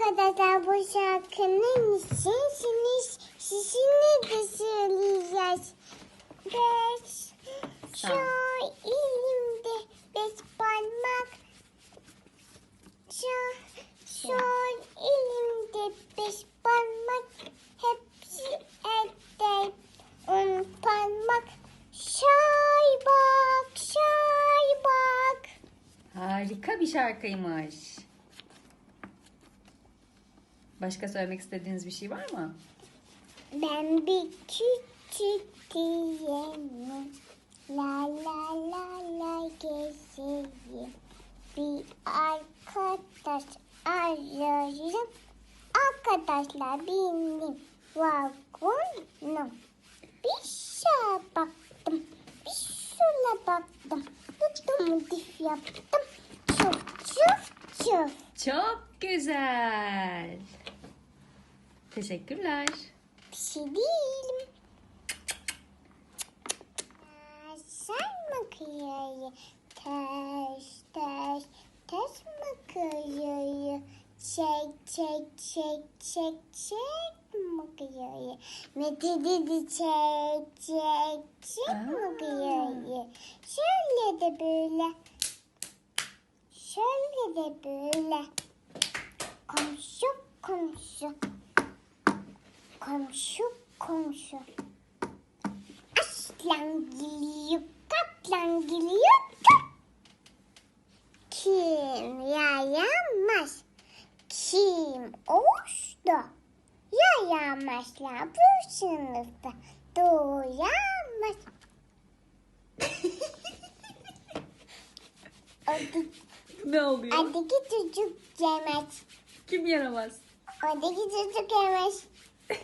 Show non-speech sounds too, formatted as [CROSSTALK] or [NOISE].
Arkadaşlar bu şarkının için şimdi sizinle de söyleyeceğiz. Beş, şu elimde beş parmak. Şu, şu elimde beş parmak. Hepsi elde on parmak. Şay bak, şay bak. Harika bir şarkıymış. Başka söylemek istediğiniz bir şey var mı? Ben bir küçük diyelim. La la la la gezeyim. Bir arkadaş ararım. Arkadaşlar benim vagonum. Bir şeye baktım. Bir şuna baktım. Tuttum dif yaptım. Çuf çuf çuf. Çok güzel. Teşekkürler. Bir şey değilim. Sen makineyi ters ters ters makineyi çek çek çek çek çek makineyi ne dedi çek çek çek Aa. makineyi şöyle de böyle şöyle de böyle komşu komşu Komşu komşu. Aslan geliyor, kaplan geliyor. Kim yayamaz? Kim uçtu? Yayamazlar bu sınıfta. Doyamaz. [LAUGHS] Hadi, Ne oluyor? hadi çocuk yemez. Kim yaramaz? Hadi çocuk yemez. [LAUGHS]